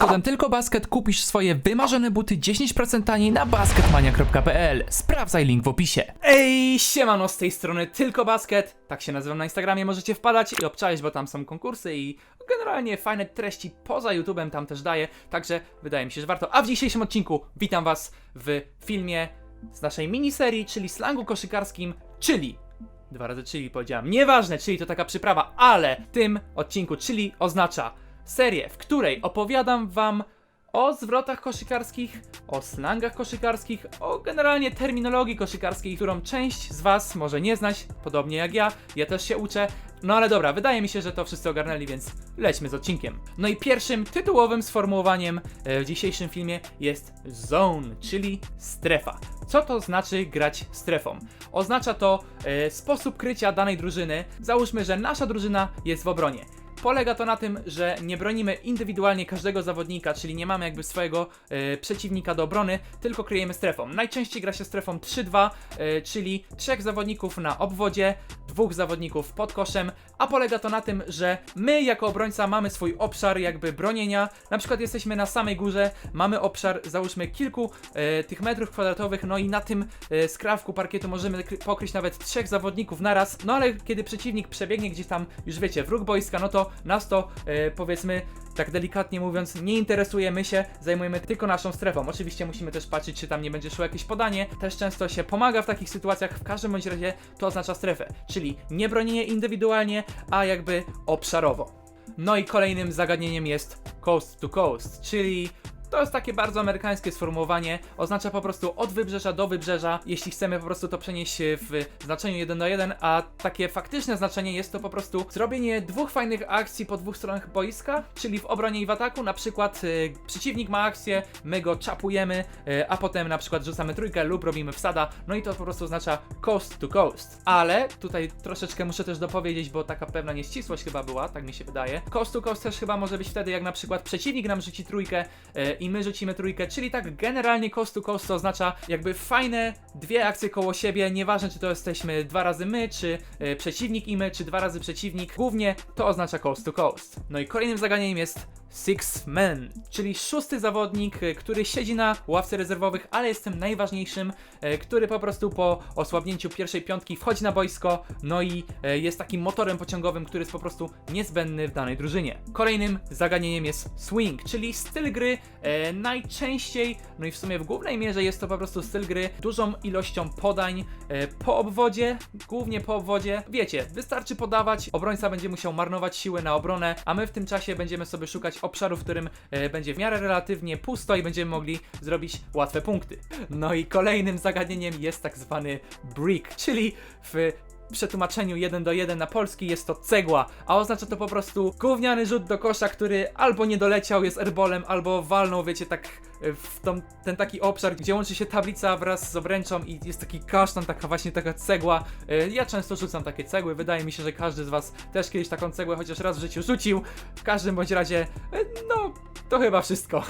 kodem tylko basket kupisz swoje wymarzone buty 10% taniej na basketmania.pl. Sprawdzaj link w opisie. Ej, siemano z tej strony tylko basket. Tak się nazywam na Instagramie, możecie wpadać i obczaić, bo tam są konkursy i generalnie fajne treści poza YouTubem tam też daję, także wydaje mi się, że warto. A w dzisiejszym odcinku witam was w filmie z naszej miniserii, czyli slangu koszykarskim, czyli Dwa razy czyli powiedziałem. Nieważne, czyli to taka przyprawa, ale w tym odcinku czyli oznacza serię, w której opowiadam wam o zwrotach koszykarskich, o slangach koszykarskich, o generalnie terminologii koszykarskiej, którą część z was może nie znać, podobnie jak ja, ja też się uczę. No ale dobra, wydaje mi się, że to wszyscy ogarnęli, więc lećmy z odcinkiem. No i pierwszym tytułowym sformułowaniem e, w dzisiejszym filmie jest zone, czyli strefa. Co to znaczy grać strefą? Oznacza to e, sposób krycia danej drużyny. Załóżmy, że nasza drużyna jest w obronie. Polega to na tym, że nie bronimy indywidualnie każdego zawodnika, czyli nie mamy jakby swojego e, przeciwnika do obrony, tylko kryjemy strefą. Najczęściej gra się strefą 3-2, e, czyli trzech zawodników na obwodzie, dwóch zawodników pod koszem, a polega to na tym, że my jako obrońca mamy swój obszar jakby bronienia. Na przykład jesteśmy na samej górze, mamy obszar załóżmy kilku e, tych metrów kwadratowych, no i na tym e, skrawku parkietu możemy kry- pokryć nawet trzech zawodników naraz. No ale kiedy przeciwnik przebiegnie gdzieś tam, już wiecie, wróg boiska, no to nas to e, powiedzmy tak delikatnie mówiąc, nie interesujemy się, zajmujemy tylko naszą strefą. Oczywiście musimy też patrzeć, czy tam nie będzie szło jakieś podanie. Też często się pomaga w takich sytuacjach. W każdym bądź razie to oznacza strefę, czyli nie bronienie indywidualnie, a jakby obszarowo. No i kolejnym zagadnieniem jest coast to coast, czyli to jest takie bardzo amerykańskie sformułowanie. Oznacza po prostu od wybrzeża do wybrzeża, jeśli chcemy po prostu to przenieść w znaczeniu 1 do 1, a takie faktyczne znaczenie jest to po prostu zrobienie dwóch fajnych akcji po dwóch stronach boiska, czyli w obronie i w ataku. Na przykład y, przeciwnik ma akcję, my go czapujemy, y, a potem na przykład rzucamy trójkę lub robimy wsada, no i to po prostu oznacza coast to coast. Ale tutaj troszeczkę muszę też dopowiedzieć, bo taka pewna nieścisłość chyba była, tak mi się wydaje. Coast to coast też chyba może być wtedy, jak na przykład przeciwnik nam rzuci trójkę y, i my rzucimy trójkę, czyli tak generalnie coast to coast to oznacza jakby fajne dwie akcje koło siebie, nieważne czy to jesteśmy dwa razy my, czy y, przeciwnik i my, czy dwa razy przeciwnik, głównie to oznacza coast to coast. No i kolejnym zagadnieniem jest Six Man, czyli szósty zawodnik, y, który siedzi na ławce rezerwowych, ale jest tym najważniejszym, y, który po prostu po osłabnięciu pierwszej piątki wchodzi na boisko, no i y, jest takim motorem pociągowym, który jest po prostu niezbędny w danej drużynie. Kolejnym zagadnieniem jest swing, czyli styl gry e, najczęściej, no i w sumie w głównej mierze jest to po prostu styl gry dużą ilością podań e, po obwodzie, głównie po obwodzie. Wiecie, wystarczy podawać, obrońca będzie musiał marnować siły na obronę, a my w tym czasie będziemy sobie szukać obszaru, w którym e, będzie w miarę relatywnie pusto i będziemy mogli zrobić łatwe punkty. No i kolejnym zagadnieniem jest tak zwany brick, czyli w przetłumaczeniu 1 do 1 na polski jest to cegła, a oznacza to po prostu gówniany rzut do kosza, który albo nie doleciał, jest airbolem, albo walnął, wiecie, tak e, w tą, ten taki obszar, gdzie łączy się tablica wraz z obręczą i jest taki kasztan, taka właśnie taka cegła. E, Ja często rzucam takie cegły, wydaje mi się, że każdy z was też kiedyś taką cegłę chociaż raz w życiu rzucił. W każdym bądź razie, e, no, to chyba wszystko.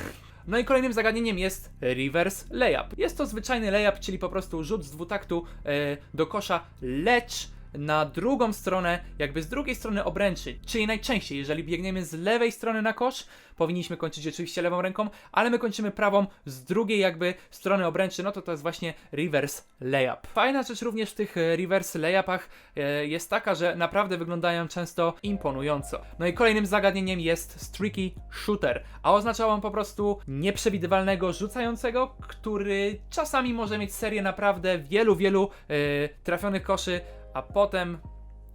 No i kolejnym zagadnieniem jest reverse layup. Jest to zwyczajny layup, czyli po prostu rzut z dwutaktu e, do kosza, lecz na drugą stronę, jakby z drugiej strony obręczy. Czyli najczęściej, jeżeli biegniemy z lewej strony na kosz, powinniśmy kończyć oczywiście lewą ręką, ale my kończymy prawą z drugiej jakby strony obręczy, no to to jest właśnie reverse layup. Fajna rzecz również w tych e, reverse layupach e, jest taka, że naprawdę wyglądają często imponująco. No i kolejnym zagadnieniem jest streaky shooter, a oznacza on po prostu nieprzewidywalnego rzucającego, który czasami może mieć serię naprawdę wielu, wielu e, trafionych koszy, a potem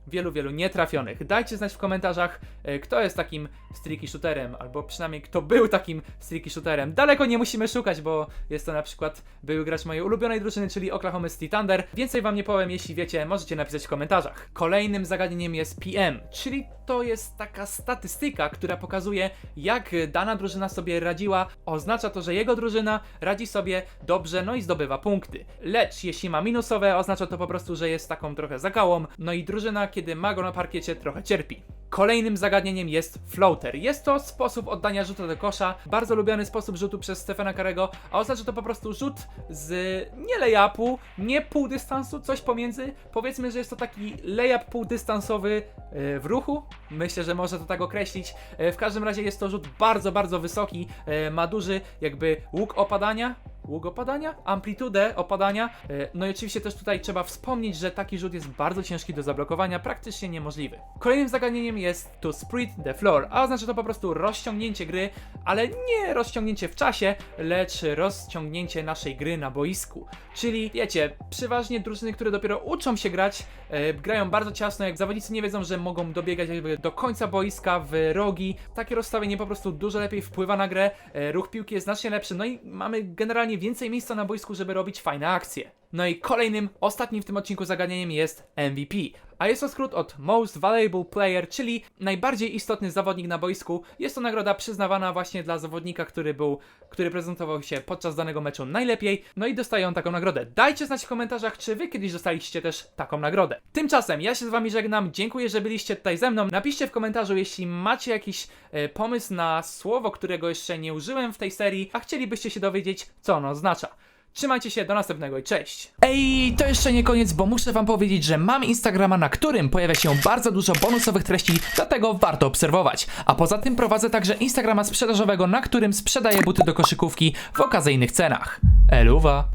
wielu, wielu nietrafionych. Dajcie znać w komentarzach, e, kto jest takim streaky shooterem, albo przynajmniej kto był takim streaky shooterem. Daleko nie musimy szukać, bo jest to na przykład były gracz mojej ulubionej drużyny, czyli Oklahoma City Thunder. Więcej wam nie powiem, jeśli wiecie, możecie napisać w komentarzach. Kolejnym zagadnieniem jest PM, czyli to jest taka statystyka, która pokazuje, jak dana drużyna sobie radziła. Oznacza to, że jego drużyna radzi sobie dobrze, no i zdobywa punkty. Lecz jeśli ma minusowe, oznacza to po prostu, że jest taką trochę zagałą, no i drużyna, kiedy ma go na parkiecie, trochę cierpi. Kolejnym zagadnieniem jest floater. Jest to sposób oddania rzutu do kosza, bardzo lubiany sposób rzutu przez Stefana Karego, a oznacza to po prostu rzut z nie layupu, nie pół dystansu, coś pomiędzy. Powiedzmy, że jest to taki layup półdystansowy e, w ruchu. Myślę, że można to tak określić. E, W każdym razie jest to rzut bardzo, bardzo wysoki, e, ma duży jakby łuk opadania, łuk opadania, amplitudę opadania. E, No i oczywiście też tutaj trzeba wspomnieć, że taki rzut jest bardzo ciężki do zablokowania, praktycznie niemożliwy. Kolejnym zagadnieniem jest to split the floor, a oznacza to po prostu rozciągnięcie gry, ale nie rozciągnięcie w czasie, lecz rozciągnięcie naszej gry na boisku. Czyli wiecie, przeważnie drużyny, które dopiero uczą się grać, e, grają bardzo ciasno, jak zawodnicy nie wiedzą, że mogą dobiegać jakby do końca boiska w rogi. Takie rozstawienie po prostu dużo lepiej wpływa na grę, e, ruch piłki jest znacznie lepszy, no i mamy generalnie więcej miejsca na boisku, żeby robić fajne akcje. No i kolejnym, ostatnim w tym odcinku zagadnieniem jest MVP. A jest to skrót od Most Valuable Player, czyli najbardziej istotny zawodnik na boisku. Jest to nagroda przyznawana właśnie dla zawodnika, który był, który prezentował się podczas danego meczu najlepiej. No i dostaje on taką nagrodę. Dajcie znać w komentarzach, czy wy kiedyś dostaliście też taką nagrodę. Tymczasem ja się z wami żegnam. Dziękuję, że byliście tutaj ze mną. Napiszcie w komentarzu, jeśli macie jakiś e, pomysł na słowo, którego jeszcze nie użyłem w tej serii, a chcielibyście się dowiedzieć, co ono oznacza. Trzymajcie się, do następnego i cześć! Ej, to jeszcze nie koniec, bo muszę wam powiedzieć, że mam Instagrama, na którym pojawia się bardzo dużo bonusowych treści, dlatego warto obserwować. A poza tym prowadzę także Instagrama sprzedażowego, na którym sprzedaję buty do koszykówki w okazyjnych cenach. Eluwa!